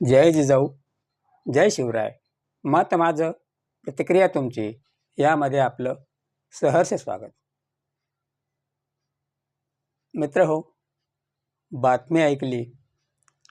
जय जिजाऊ जय शिवराय. मत माझं प्रतिक्रिया तुमची यामध्ये आपलं सहर्ष स्वागत. मित्र हो बातमी ऐकली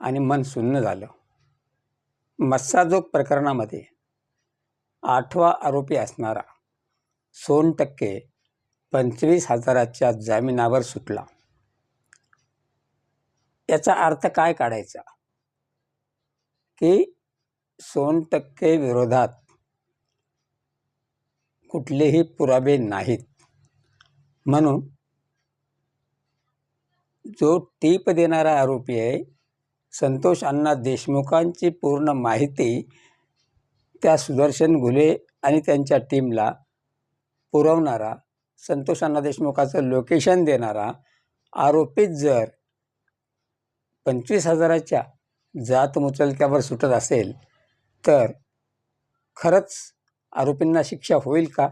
आणि मन सुन्न झालं. मस्साजोग प्रकरणामध्ये आठवा आरोपी असणारा सोन टक्के पंचवीस हजाराच्या जामिनावर सुटला. याचा अर्थ काय काढायचा? की सोनटक्के विरोधात कुठलेही पुरावे नाहीत. म्हणून जो टीप देणारा आरोपी आहे संतोष अण्णा देशमुखांची पूर्ण माहिती त्या सुदर्शन घुले आणि त्यांच्या टीमला पुरवणारा संतोष अण्णा देशमुखाचं लोकेशन देणारा आरोपीत जर पंचवीस हजाराच्या जात मुचलक्यावर सुटत असेल तर खरंच आरोपींना शिक्षा होईल का?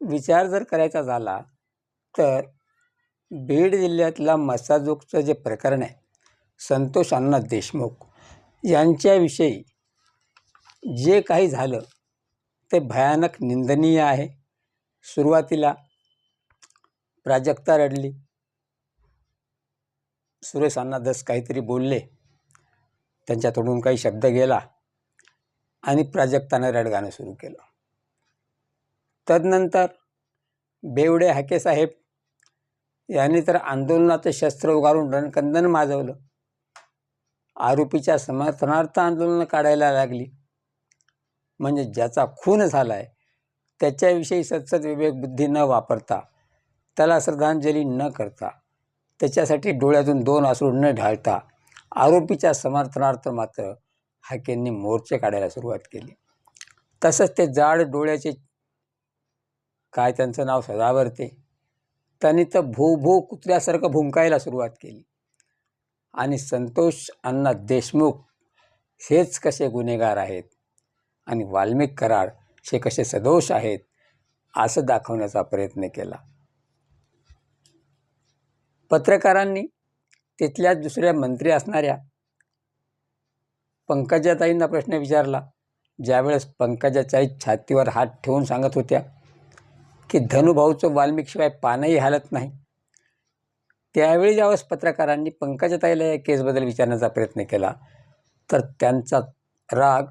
विचार जर करायचा झाला तर बीड जिल्ह्यातला मसाजोगचं जे प्रकरण आहे संतोष अण्णा देशमुख यांच्याविषयी जे काही झालं ते भयानक निंदनीय आहे. सुरुवातीला प्राजक्ता रडली. सुरेश अण्णा दस काहीतरी बोलले. त्यांच्या तोडून काही शब्द गेला आणि प्राजक्तानं रडगाणं सुरू केलं. तदनंतर बेवडे हाके साहेब यांनी तर आंदोलनाचं शस्त्र उगारून रणकंदन माजवलं. आरोपीच्या समर्थनार्थ आंदोलनं काढायला लागली. म्हणजे ज्याचा खून झाला आहे त्याच्याविषयी सतसत विवेक बुद्धी न वापरता त्याला श्रद्धांजली न करता त्याच्यासाठी डोळ्यातून दोन आसरू न ढाळता आरोपीच्या समर्थनार्थ मात्र हाकेंनी मोर्चे काढायला सुरुवात केली. तसंच ते जाड डोळ्याचे काय त्यांचं नाव सदावरते त्यांनी तर भू भू कुत्र्यासारखं भुंकायला सुरुवात केली. आणि संतोष अण्णा देशमुख हेच कसे गुन्हेगार आहेत आणि वाल्मिक कराड हे कसे सदोष आहेत असं दाखवण्याचा प्रयत्न केला. पत्रकारांनी तिथल्याच दुसऱ्या मंत्री असणाऱ्या पंकजाताईंना प्रश्न विचारला. ज्यावेळेस पंकजाताई छातीवर हात ठेवून सांगत होत्या की धनुभाऊचं वाल्मिकशिवाय पानही हालत नाही. त्यावेळी ज्यावेळेस पत्रकारांनी पंकजाताईला या केसबद्दल विचारण्याचा प्रयत्न केला तर त्यांचा राग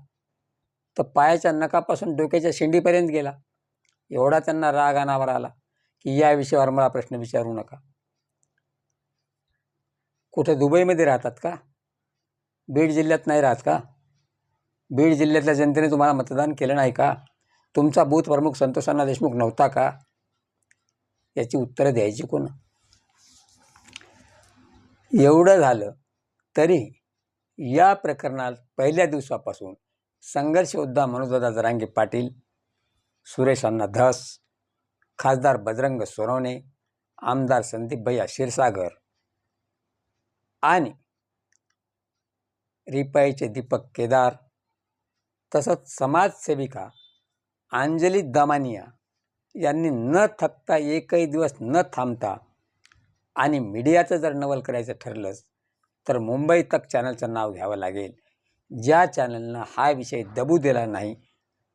तर पायाच्या नकापासून डोक्याच्या शेंडीपर्यंत गेला. एवढा त्यांना राग अनावर आला की या विषयावर मला प्रश्न विचारू नका. कुठे दुबईमध्ये राहतात का? बीड जिल्ह्यात नाही राहत का? बीड जिल्ह्यातल्या जनतेने तुम्हाला मतदान केलं नाही का? तुमचा बूथ प्रमुख संतोषांना देशमुख नव्हता का? याची उत्तरं द्यायची कोण? एवढं झालं तरी या प्रकरणात पहिल्या दिवसापासून संघर्ष योद्धा मनोजदादा जरांगे पाटील सुरेश अण्णा धस खासदार बजरंग सोनवणे आमदार संदीप भैया क्षीरसागर आणि रिपाईचे दीपक केदार तसंच समाजसेविका अंजली दमानिया यांनी न थकता एकही दिवस न थांबता आणि मीडियाचं जर नवल करायचं ठरलंच तर मुंबई तक चॅनलचं नाव घ्यावं लागेल. ज्या चॅनलनं हा विषय दबू दिला नाही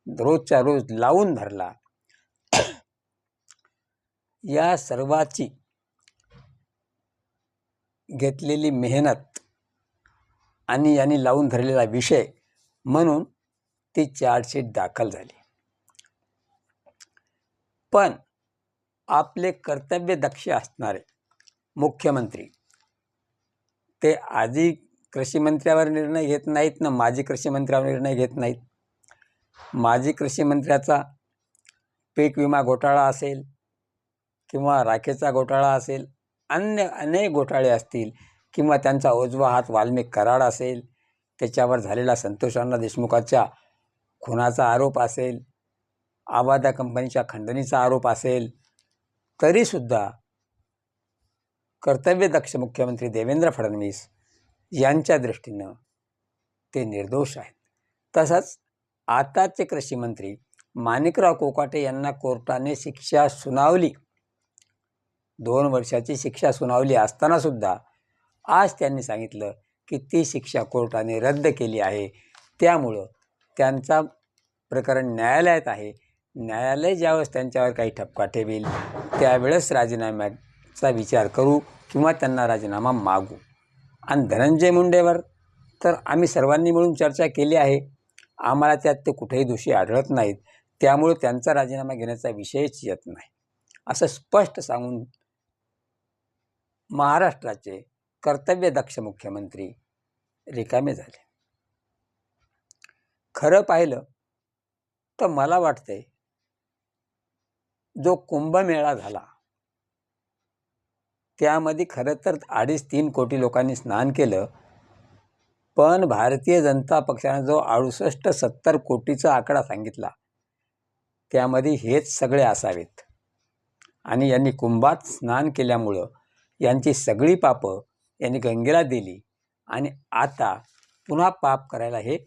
रोजच्या रोज लावून धरला या सर्वाची घेतलेली मेहनत आणि यांनी लावून धरलेला विषय म्हणून ती चार्जशीट दाखल झाली. पण आपले कर्तव्य दक्ष असणारे मुख्यमंत्री ते आधी कृषीमंत्र्यावर निर्णय घेत नाहीत ना माजी कृषीमंत्र्यावर निर्णय घेत नाहीत. माजी कृषीमंत्र्याचा पीक विमा घोटाळा असेल किंवा राखेचा घोटाळा असेल अन्य अनेक घोटाळे असतील किंवा त्यांचा उजवा हात वाल्मिक कराड असेल त्याच्यावर झालेला संतोषांना देशमुखाच्या खुनाचा आरोप असेल आवादा कंपनीच्या खंडणीचा आरोप असेल तरीसुद्धा कर्तव्यदक्ष मुख्यमंत्री देवेंद्र फडणवीस यांच्या दृष्टीनं ते निर्दोष आहेत. तसंच आताचे कृषी मंत्री माणिकराव कोकाटे यांना कोर्टाने शिक्षा सुनावली. दोन वर्षाची शिक्षा सुनावली असतानासुद्धा आज त्यांनी सांगितलं की ती शिक्षा कोर्टाने रद्द केली आहे. त्यामुळं त्यांचा प्रकरण न्यायालयात आहे. न्यायालय ज्यावेळेस त्यांच्यावर काही ठपका ठेवेल त्यावेळेस राजीनाम्याचा विचार करू किंवा त्यांना राजीनामा मागू. आणि धनंजय मुंडेवर तर आम्ही सर्वांनी मिळून चर्चा केली आहे. आम्हाला त्यात ते कुठेही दोषी आढळत नाहीत. त्यामुळे त्यांचा राजीनामा घेण्याचा विषयच येत नाही. असं स्पष्ट सांगून महाराष्ट्राचे कर्तव्यदक्ष मुख्यमंत्री रिकामे झाले. खरं पाहिलं तर मला वाटतंय जो कुंभमेळा झाला त्यामध्ये खरं तर अडीच तीन कोटी लोकांनी स्नान केलं पण भारतीय जनता पक्षाने जो अडुसष्ट सत्तर कोटीचा आकडा सांगितला त्यामध्ये हेच सगळे असावेत. आणि यांनी कुंभात स्नान केल्यामुळं यांची सगळी पापं यांनी गंगेला दिली आणि आता पुन्हा पाप करायला हे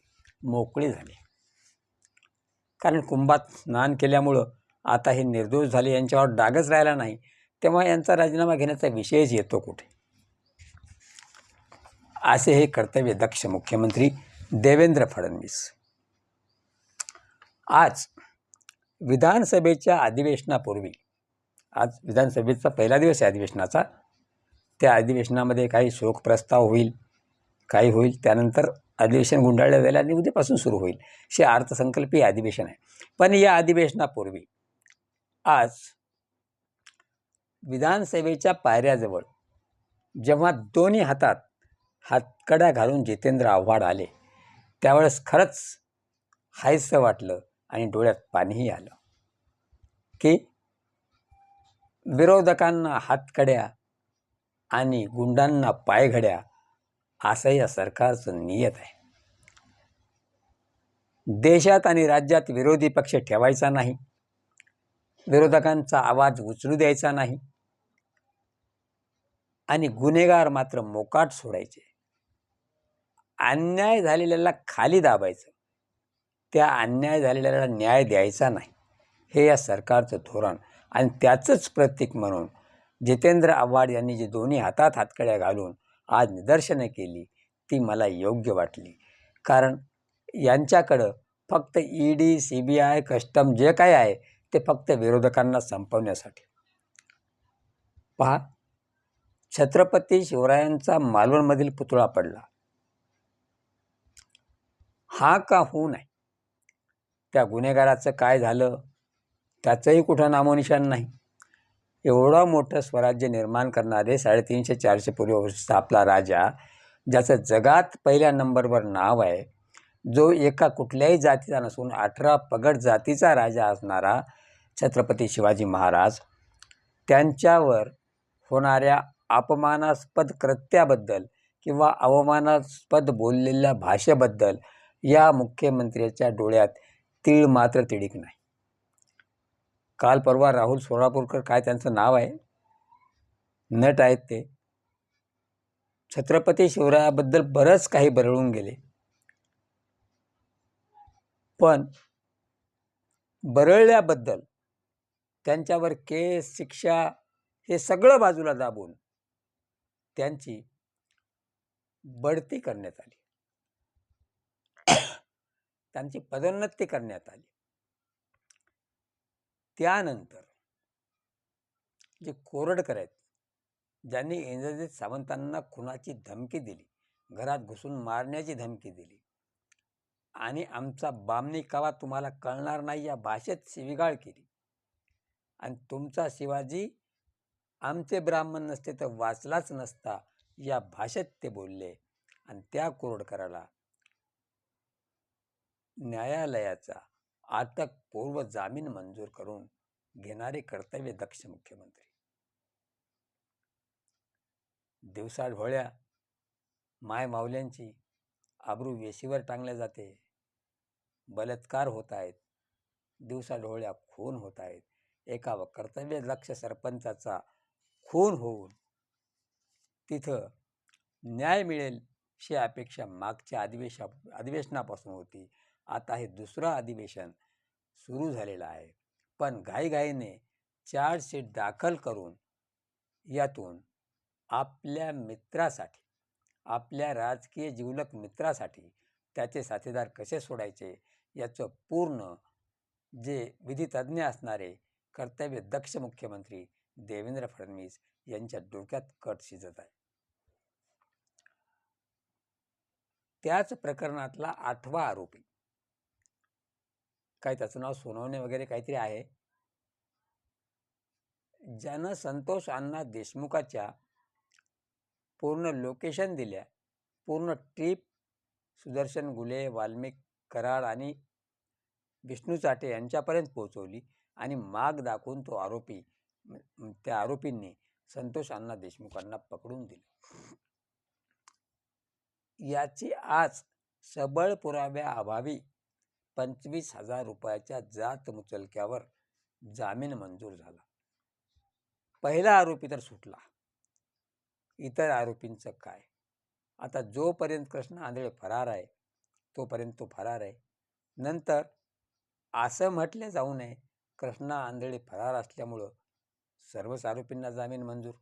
मोकळे झाले. कारण कुंभात स्नान केल्यामुळं आता हे निर्दोष झाले यांच्यावर डागच राहिला नाही तेव्हा यांचा राजीनामा घेण्याचा विषयच येतो कुठे? असे हे कर्तव्य दक्ष मुख्यमंत्री देवेंद्र फडणवीस. आज विधानसभेच्या अधिवेशनापूर्वी आज विधानसभेचा पहिला दिवस आहे अधिवेशनाचा त्या अधिवेशनामध्ये काही शोक प्रस्ताव होईल काही होईल त्यानंतर अधिवेशन गुंडाळलं जाईल आणि उद्यापासून सुरू होईल. हे अर्थसंकल्पीय अधिवेशन आहे. पण या अधिवेशनापूर्वी आज विधानसभेच्या पायऱ्याजवळ जेव्हा दोन्ही हातात हातकड्या घालून जितेंद्र आव्हाड आले त्यावेळेस खरंच हायसं वाटलं आणि डोळ्यात पाणीही आलं की विरोधकांना हातकड्या आणि गुंडांना पायघड्या असं या सरकारचं नियत आहे. देशात आणि राज्यात विरोधी पक्ष ठेवायचा नाही. विरोधकांचा आवाज उचलू द्यायचा नाही. आणि गुन्हेगार मात्र मोकाट सोडायचे. अन्याय झालेल्याला खाली दाबायचं. त्या अन्याय झालेल्याला न्याय द्यायचा नाही. हे या सरकारचं धोरण आणि त्याचंच प्रतीक म्हणून जितेंद्र आव्हाड यांनी जी दोन्ही हातात हातकड्या घालून आज निदर्शनं केली ती मला योग्य वाटली. कारण यांच्याकडं फक्त E D C B I custom जे काय आहे ते फक्त विरोधकांना संपवण्यासाठी. पहा छत्रपती शिवरायांचा मालवणमधील पुतळा पडला. हा का होऊ नये? त्या गुन्हेगाराचं काय झालं? त्याचंही कुठं नामोनिशान नाही. एवढं मोठं स्वराज्य निर्माण करणारे साडेतीनशे चारशे पूर्ववर्षचा आपला राजा ज्याचं जगात पहिल्या नंबरवर नाव आहे जो एका कुठल्याही जातीचा नसून अठरा पगड जातीचा राजा असणारा छत्रपती शिवाजी महाराज त्यांच्यावर होणाऱ्या अपमानास्पद कृत्याबद्दल किंवा अवमानास्पद बोललेल्या भाषेबद्दल या मुख्यमंत्र्याच्या डोळ्यात तीळ मात्र तिडीक नाही. काल परवा राहुल सोलापूरकर काय त्यांचं नाव आहे? नट आहेत ते. छत्रपती शिवरायाबद्दल बरंच काही बरळून गेले. पण बरळल्याबद्दल त्यांच्यावर केस शिक्षा हे सगळं बाजूला दाबून त्यांची बढती करण्यात आली. त्यांची पदोन्नती करण्यात आली. त्यानंतर जे कोरडकर आहेत ज्यांनी इंद्रजित सावंतांना खुनाची धमकी दिली घरात घुसून मारण्याची धमकी दिली. आणि आमचा बामणी कावा तुम्हाला कळणार नाही या भाषेत शिविगाळ केली. आणि तुमचा शिवाजी आमचे ब्राह्मण नसते तर वाचलाच नसता या भाषेत ते बोलले. आणि त्या कोरडकराला न्यायालयाचा अटकपूर्व जामीन मंजूर करून घेणारे कर्तव्य दक्ष मुख्यमंत्री. दिवसाढोळ्या माय माऊल्यांची आबरू वेशीवर टांगल्या जाते. बलात्कार होत आहेत दिवसाढोळ्या खून होत आहेत एका कर्तव्य लक्ष सरपंचाचा खून होऊन तिथं न्याय मिळेल अशी अपेक्षा मागच्या अधिवेशा अधिवेशनापासून होती. आता हे दुसरं अधिवेशन सुरू झालेलं आहे. पण घाईघाईने चार्जशीट दाखल करून यातून आपल्या मित्रासाठी आपल्या राजकीय जीवलक मित्रासाठी त्याचे साथीदार कसे सोडायचे याचं पूर्ण जे विधितज्ञ असणारे कर्तव्य दक्ष मुख्यमंत्री देवेंद्र फडणवीस यांच्या डोक्यात कट शिजत आहे. त्याच प्रकरणातला आठवा आरोपी काय त्याचं नाव सोनवणे वगैरे काहीतरी आहे. ज्यानं संतोष अण्णा देशमुखाच्या पूर्ण लोकेशन दिल्या. पूर्ण ट्रीप सुदर्शन गुले वाल्मिक कराड आणि विष्णू चाटे यांच्यापर्यंत पोहोचवली आणि माग दाखवून तो आरोपी त्या आरोपींनी संतोष अण्णा देशमुखांना पकडून दिले. याची आज सबळ पुराव्या अभावी पंचवीस हजार रुपयाच्या जात मुचलक्यावर जामीन मंजूर झाला. पहिला आरोपी तर सुटला. इतर आरोपींचं काय? आता जोपर्यंत कृष्ण आंधळे फरार आहे तोपर्यंत तो फरार आहे. नंतर असं म्हटलं जाऊ नये कृष्णा आंधळे फरार असल्यामुळं सर्वच आरोपींना जामीन मंजूर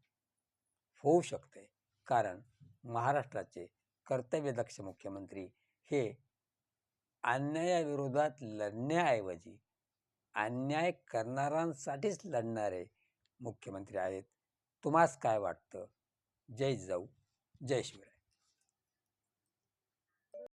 होऊ शकते. कारण महाराष्ट्राचे कर्तव्यदक्ष मुख्यमंत्री हे अन्यायाविरोधात लढण्याऐवजी अन्याय करणाऱ्यांसाठीच लढणारे मुख्यमंत्री आहेत. तुम्हास काय वाटतं? जय जाऊ जय शिवराय.